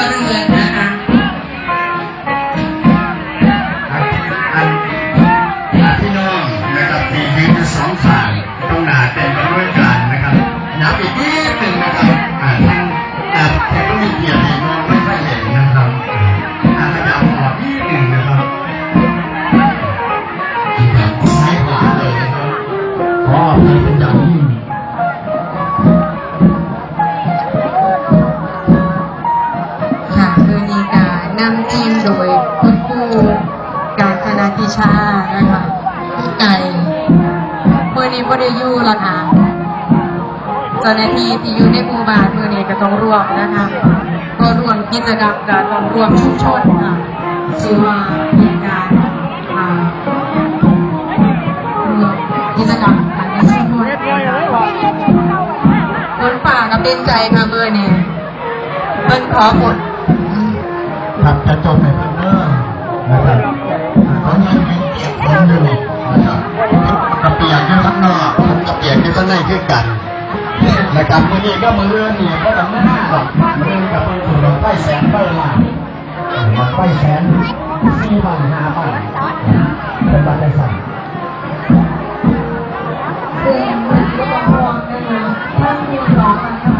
Parvata มีการนำทิมโดยคุณครูการคณะพิชานะคะพี่ไก่เมื่อนี้บริยูหรอคะเจ้าหน้าที่ที่อยู่ในหมู่บ้านเมื่อนี้ก็ต้องร่วมนะคะก็ร่วมกิจกรรมกับต้องร่วมชุมชนค่ะชื่อว่าเป็นการกิจกรรมการในชุมชนฝนป่ากับเด่นใจค่ะเมื่อนี้เพิ่นขอฝด ครับจะจบในพันเนอร์ะครับตอนนี้ยังเปียกน้ำอยู่นะครับกระเปียกที่ข้างนอกกระเปียกที่ข้างในขึ้นกันนะครับวันนี้ก็มือเรื่องเนี่ยก็ต้องหน้าหลักมือกับมือถูกลงใต้แสนใต้ลานใต้แสนสี่บาทห้าบาทเป็นบาทได้สั่งเต็กก็ต้องมองนะคะท่ามีสองม